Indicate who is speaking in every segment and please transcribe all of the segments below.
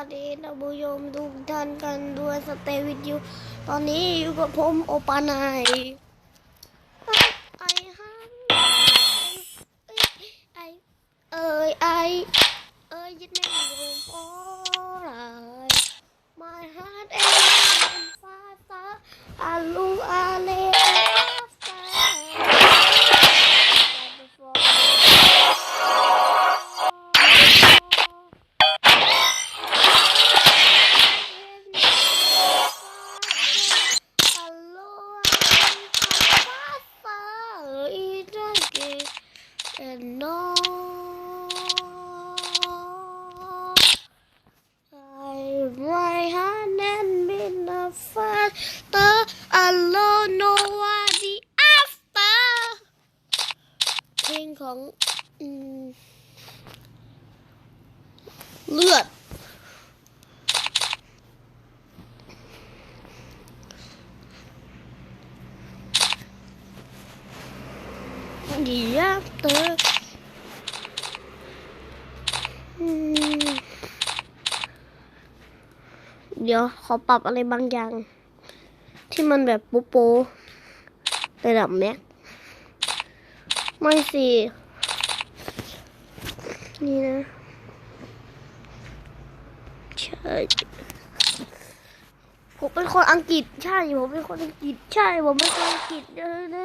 Speaker 1: วัสดีท่านผู้ชมทุกท่านกันด้วยสเตวิดยูตอนนี้อยู่กับผมโอปานาย เพลงของอืมเลือด The after อืมเดี๋ยวขอปรับอะไรบางอย่าง ที่มันแบบโป๊โป๊ๆระดับเนี้ย ไม่สิ นี่นะ ใช่ ผมเป็นคนอังกฤษ ใช่ ผมเป็นคนอังกฤษ ใช่ ผมเป็นคนอังกฤษเดอเดอ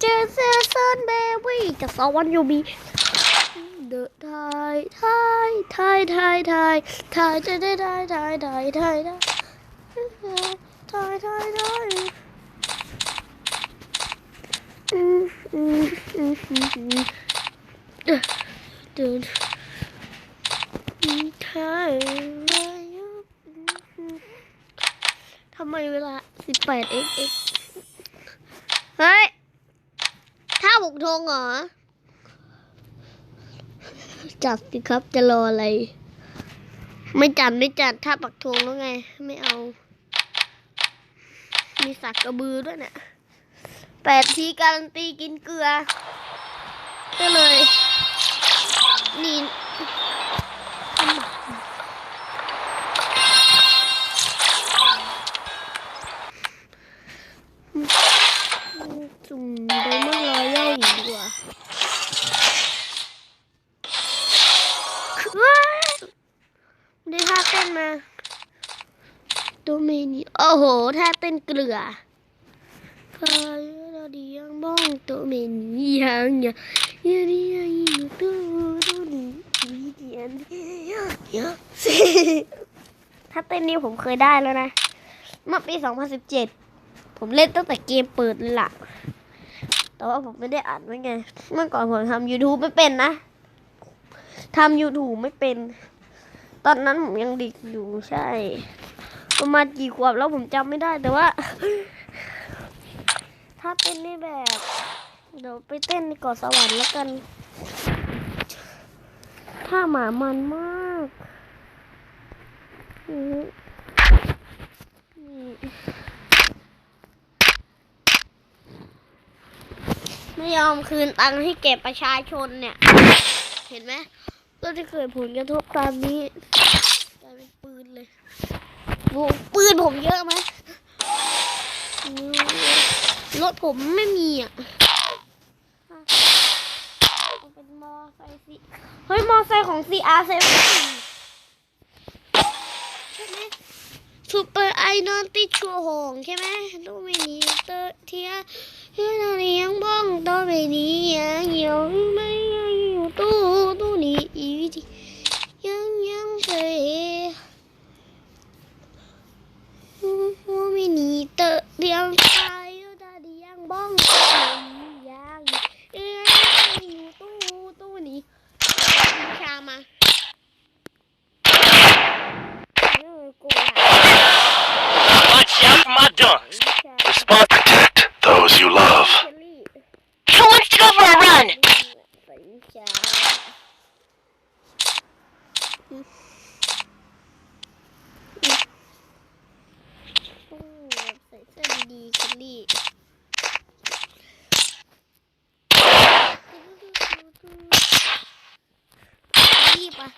Speaker 1: เจสเซนเบบี้จากสวรรค์ยูบีเดอะไทยไทยไทยไทยไทยไทยไทยไทยไทยไทยไทยไทยไทยไทยไทยไทยอืมอื ทำไมเวลา 18 x x เฮ้ย ถ้าบุกธงเหรอ จัดสิครับจะรออะไร ไม่จัดไม่จัดถ้าปักธงแล้วไง ไม่เอา มีสักกระบือด้วยเนี่ย แปดทีการันตีกินเกลือ ก็เลย นี่จุ่มไดมอนด์รอยัลดีกว่าว้าได้ท่าเต้นมาตัวเมนี่โอ้โหท่าเต้นเกลือายเราดียังบ้องตัวเมนี่ยังยังยังยังยังตัวตัวนี้ดีอันเยอะเยอะสิถ้าเต้นนี้ผมเคยได้แล้วนะ เมื่อปี 2017 ผมเล่นตั้งแต่เกมเปิดเลยล่ะ แต่ว่าผมไม่ได้อ่านไว้ไง เมื่อก่อนผมทำ YouTube ไม่เป็นนะทำ YouTube ไม่เป็น ตอนนั้นผมยังเด็กอยู่ใช่ ประมาณกี่ขวบแล้วผมจำไม่ได้แต่ว่า ถ้าเต้นนี่แบบ เดี๋ยวไปเต้นในเกาะสวรรค์แล้วกัน ถ้าหมามันมากอืมนี่ไม่ยอมคืนตังค์ให้เก็บประชาชนเนี่ย เห็นไหมก็จะเกิดผลกระทบตามนี้กลายเป็นปืนเลยปืนผมเยอะไหม รถผมไม่มีอะเอาเป็นมอไซค์สิเฮ้ย มอไซค์ของ CR7 ใช่ไหมซูเปอร์ไอนอนติดชัวร์หงใช่ไหมตู้ไม่มีเตอร์เทียเฮียนาเลียงบ้องตัวไม่นี้ยังอยู่ไม่
Speaker 2: Protect those you love.
Speaker 3: Who wants to go for a run?
Speaker 1: ดีคิลลี่รีบอะ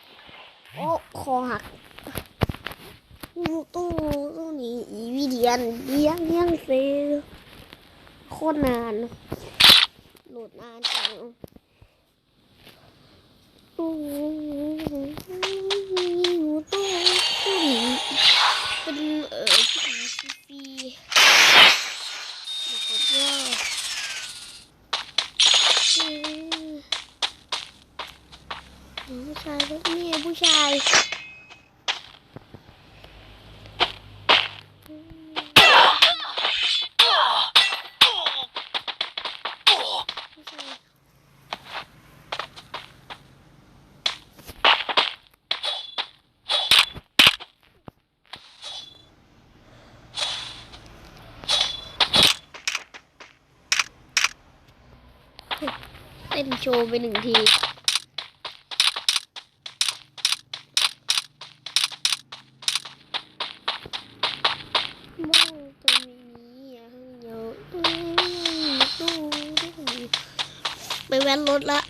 Speaker 1: โอ้คอหักตู้ตู้ตู้นี้ อียนเลี้ยงเลี้ยงเซลโคตรนาน โหลดนานจังตู้ตู้ตู้นี้เป็นเอ่อที่ฟรีๆแล้วก็ผู้ชายแล้วนี่ผู้ชาย ผู้ชายเต้น โชว์ไปหนึ่งทีว่างตรงนี้อะเดี๋ยวตู้ตู้ไปแว้นรถละ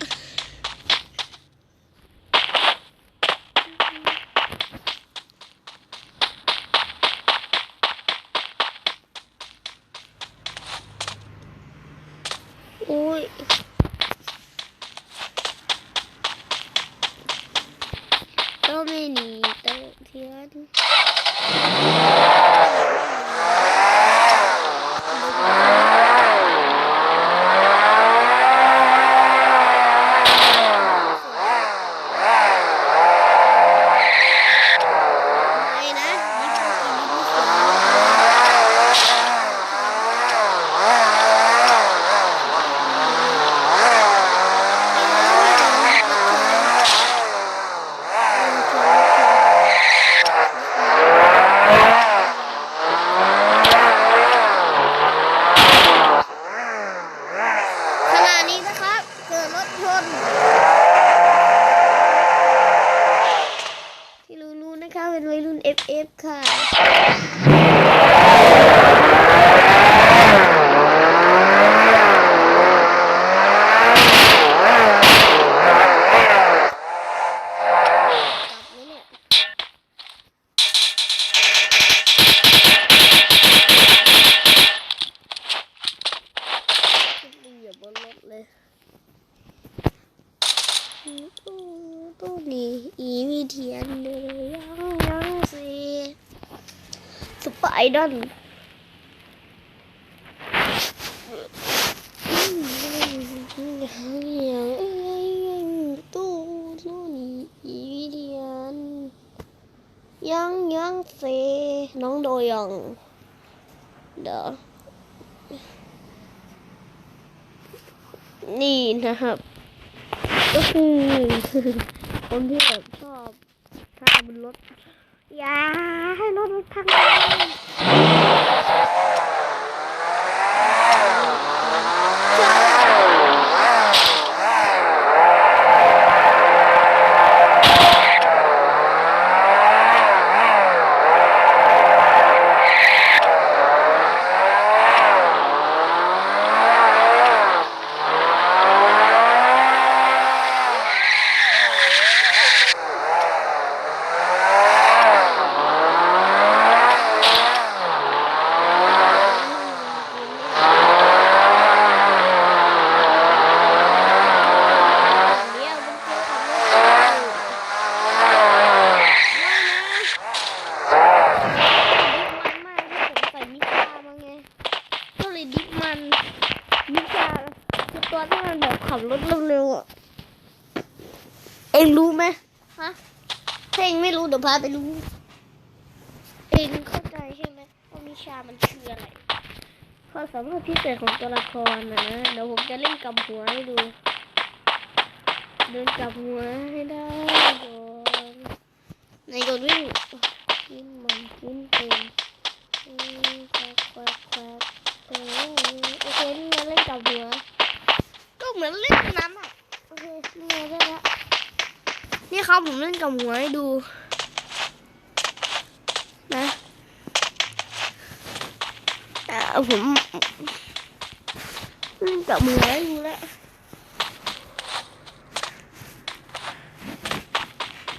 Speaker 1: โอ้ย ก็ไม่หนีเตะ เทียน ไม่นะนี่คืออีลิมิเสียขณะนี้นะครับ เกิดรถชน ที่รู้ๆนะคะเป็นวัยรุ่น FF ค่ะ กลับไหมเนี่ยขึ้นไปเหยียบบนรถเลยตู้ตู้นี้อีวีเทียนเลยยังยังสิสไป ดอนตู้ตู้นี้อีวีเทียนยังยังเซน้องโดยองเดี๋ยวนี่นะครับก็คือคนที่แบบชอบถ้าบนรถอย่าให้รถมันพังเดี๋ยวมันจะขับรถไม่นะดิฟมันมากที่ผมใส่มิชามาไง ก็เลยดิฟมันมิชาคือตัวที่มันแบบขับรถเร็วๆอะ เองรู้ไหมฮะถ้าเองไม่รู้เดี๋ยวพาไปรู้ เองเข้าใจใช่ไหมว่ามิชามันคืออะไรความสามารถพิเศษของตัวละครนะนะเดี๋ยวผมจะเล่นกับหัวให้ดู เดินกลับหัวให้ได้ก่อนในกดวิ่งกินมันกินเป็นอืมแควกแควกแควกเออโอเคนี่ไงเล่นกลับหัว ก็เหมือนเล่นน้ำอะ โอเคนี่ไงได้แล้ว นี่ครับผมเล่นกับหัวให้ดู นะแต่ผมเล่นกับหัวให้ดูแล้ว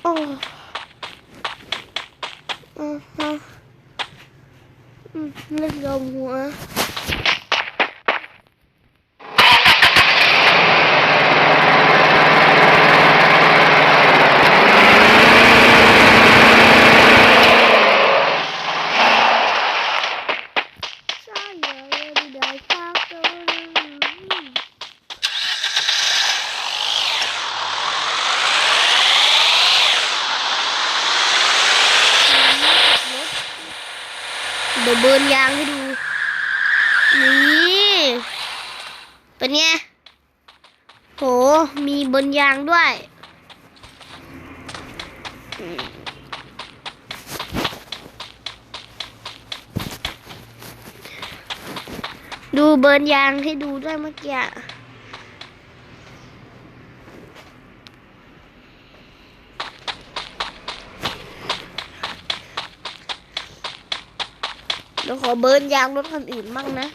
Speaker 1: โอ้อือาอืมเล่นลมหัว Saya di dalam เดี๋ยวเบิร์นยางให้ดู นี่ เป็น ไงโห มีเบิร์นยางด้วย ดูเบิร์นยางให้ดูด้วยเมื่อกี้เดี๋ยวขอเบิร์นยางรถคันอื่นบ้างนะ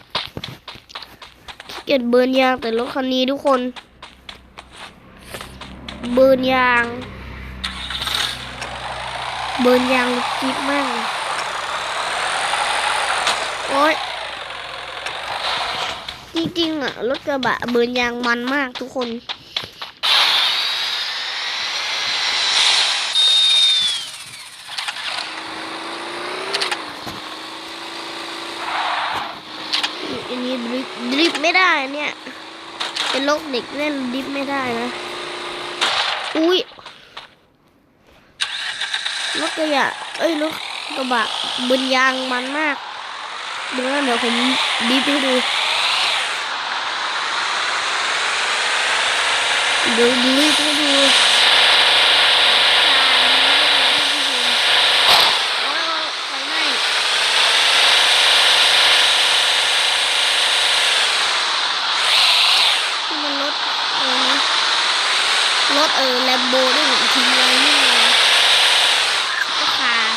Speaker 1: เกียจเบิร์นยางแต่รถคันนี้ทุกคน เบิร์นยาง เบิร์นยางจิ๊บมากโอ๊ยจริงๆอะรถกระบะเบิร์นยางมันมากทุกคน อันนี้ดริฟดริฟไม่ได้เนี่ย เป็นโรคเด็กเล่นดริฟไม่ได้นะ อุ้ยรถกระบะเอ้ยรถกระบะบนยางมันมากเดี๋ยวนะเดี๋ยวผมดริฟให้ดูเดี๋ยวดีให้ดูโอ้ยไฟไหม้ที่มันรถเออนะรถเออแลมโบด้วยหนึ่งทีไว้นี่ไงก็คาร์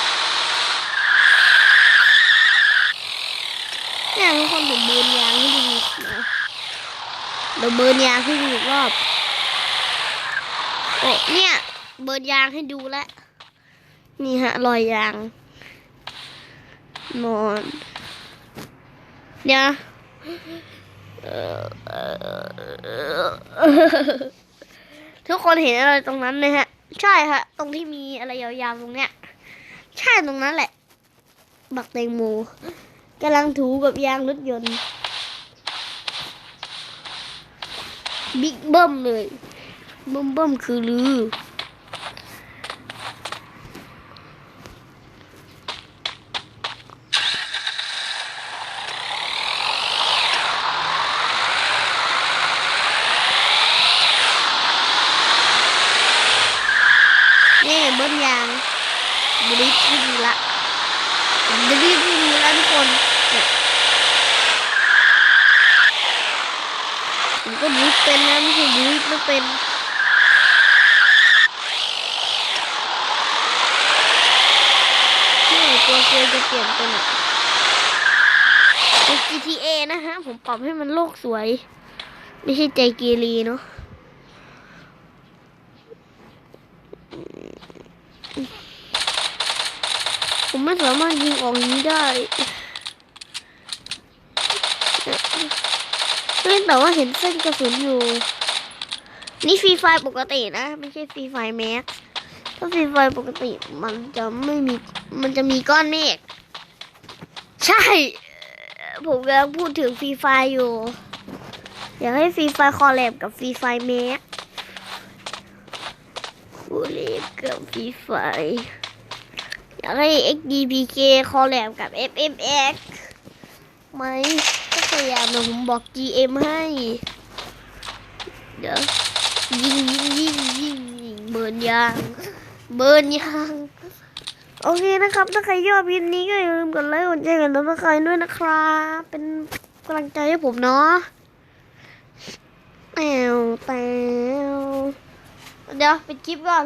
Speaker 1: เนี่ยทุกคนผมเบิร์นยางให้ดูนะ เดี๋ยวเบิร์นยางให้ดูอีกรอบโอ้เนี่ย เบิร์นยางให้ดูแล้วนี่ฮะรอยยาง นอน เดี๋ยวทุกคนเห็นอะไรตรงนั้นไหมฮะ ใช่ฮะ ตรงที่มีอะไรยาวๆตรงเนี้ย ใช่ตรงนั้นแหละ บักแตงโมกำลังถูกับยางรถยนต์ บิ๊กเบิ้มเลยเบิ่มเบิ่มคือลือ นี่เบิ้มยางบริฟให้ดูละบริฟให้ดูละทุกคนเนี่ย ผมก็บริฟเป็นนะไม่ใช่บริฟไม่เป็นนี่ตัวเกมจะเปลี่ยนเป็นอะเป็น GTA นะฮะ ผมปรับให้มันโลกสวย ไม่ใช่ใจเกเรเนาะผมไม่สามารถยิงออกนี้ได้ เฮ้ยแต่ว่าเห็นเส้นกระสุนอยู่ นี่ฟรีไฟปกตินะ ไม่ใช่ฟรีไฟแม็กถ้าฟรีไฟปกติมันจะไม่มี มันจะมีก้อนเมฆใช่ ผมกำลังพูดถึงฟรีไฟอยู่ อยากให้ฟรีไฟคอลแลบกับฟรีไฟแม็กคอลแลบกับฟรีไฟอยากให้ XDPK คอลแลบกับ FMX ไหม ก็พยายามนะผมบอก GM ให้ เดี๋ยวยิงยิงยิงยิงยิงเบิร์นยาง เบิร์นยาง โอเคนะครับ ถ้าใครชอบคลิปนี้ก็อย่าลืมกดไลค์กดแชร์กดติดตามด้วยนะครับ เป็นกำลังใจให้ผมเนาะแอวแตวเดี๋ยวปิดคลิปก่อน